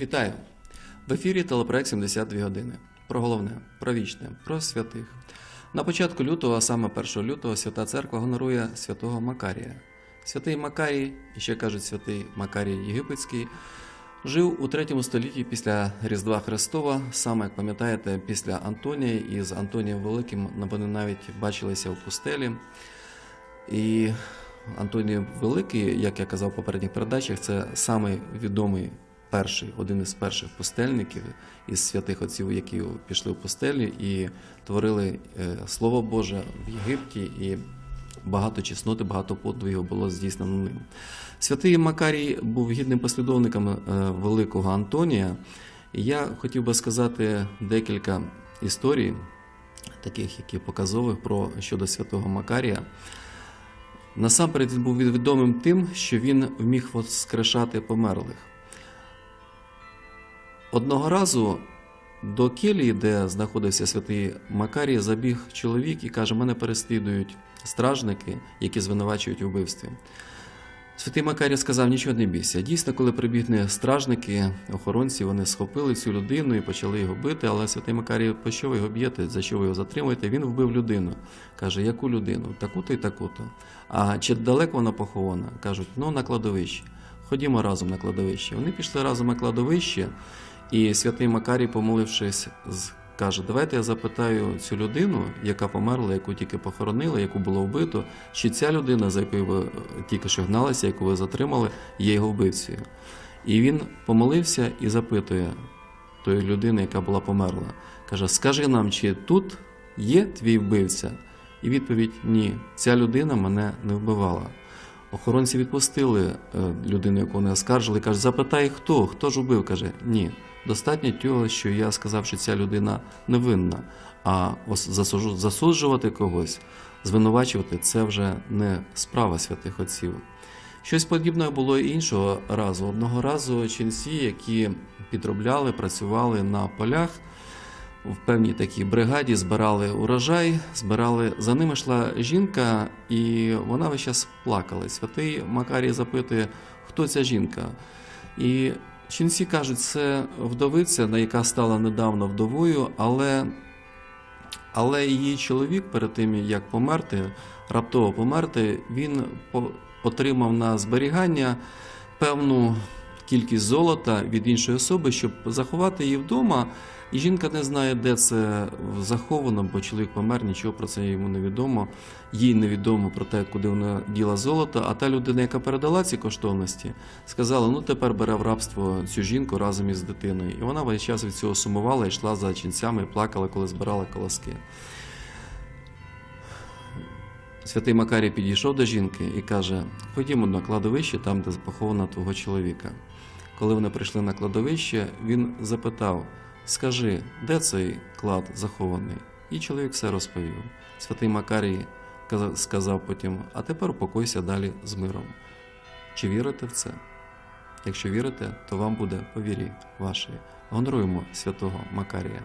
Вітаю! В ефірі телепроект 72 години. Про головне, про вічне, про святих. На початку лютого, а саме 1 лютого, Свята Церква гонорує святого Макарія. Святий Макарій, і ще кажуть святий Макарій Єгипетський, жив у 3 столітті після Різдва Христова, саме як пам'ятаєте, після Антонія, і з Антонієм Великим вони навіть бачилися в пустелі. І Антоній Великий, як я казав в попередніх передачах, це самий відомий перший, один із перших пустельників із святих отців, які пішли в пустелі і творили е, Слово Боже в Єгипті, і багато чесноти, багато подвигів було здійснено ним. Святий Макарій був гідним послідовником е, великого Антонія. Я хотів би сказати декілька історій, таких, які показових про щодо святого Макарія. Насамперед він був відомим тим, що він вміг воскрешати померлих. Одного разу до келії, де знаходився святий Макарій, забіг чоловік і каже: мене переслідують стражники, які звинувачують у вбивстві. Святий Макарій сказав, нічого не бійся. Дійсно, коли прибігли стражники, охоронці, вони схопили цю людину і почали його бити. Але святий Макарій, по що ви його б'єте, за що ви його затримуєте? Він вбив людину. Каже, яку людину? Таку-то і таку-то. А чи далеко вона похована? Кажуть, ну на кладовищі. Ходімо разом на кладовище. Вони пішли разом на кладовище, і святий Макарій, помолившись, каже: Давайте я запитаю цю людину, яка померла, яку тільки похоронили, яку було вбито, чи ця людина, за якою ви е, тільки що гналися, яку ви затримали, є його вбивцею. І він помолився і запитує тої людини, яка була померла. Каже: Скажи нам, чи тут є твій вбивця? І відповідь: ні, ця людина мене не вбивала. Охоронці відпустили е, людину, яку вони оскаржили, каже, запитай хто, хто ж убив? Каже, ні. Достатньо того, що я сказав, що ця людина невинна, а засуджувати когось, звинувачувати це вже не справа святих отців. Щось подібне було і іншого разу. Одного разу ченці, які підробляли, працювали на полях, в певній такій бригаді збирали урожай, збирали. За ними йшла жінка, і вона весь час плакала. Святий Макарій запитує, хто ця жінка. І ченці кажуть, це вдовиця, яка стала недавно вдовою, але, але її чоловік перед тим, як померти, раптово померти, він отримав на зберігання певну кількість золота від іншої особи, щоб заховати її вдома. І жінка не знає, де це заховано, бо чоловік помер, нічого про це йому не відомо. Їй невідомо про те, куди вона діла золото. А та людина, яка передала ці коштовності, сказала: ну тепер бере в рабство цю жінку разом із дитиною. І вона весь час від цього сумувала, і йшла за ченцями і плакала, коли збирала колоски. Святий Макарій підійшов до жінки і каже: Ходімо на кладовище, там, де похована твого чоловіка. Коли вони прийшли на кладовище, він запитав: Скажи, де цей клад захований? І чоловік все розповів. Святий Макарій сказав потім: А тепер упокойся далі з миром. Чи вірите в це? Якщо вірите, то вам буде по вірі вашої. Гоноруємо святого Макарія.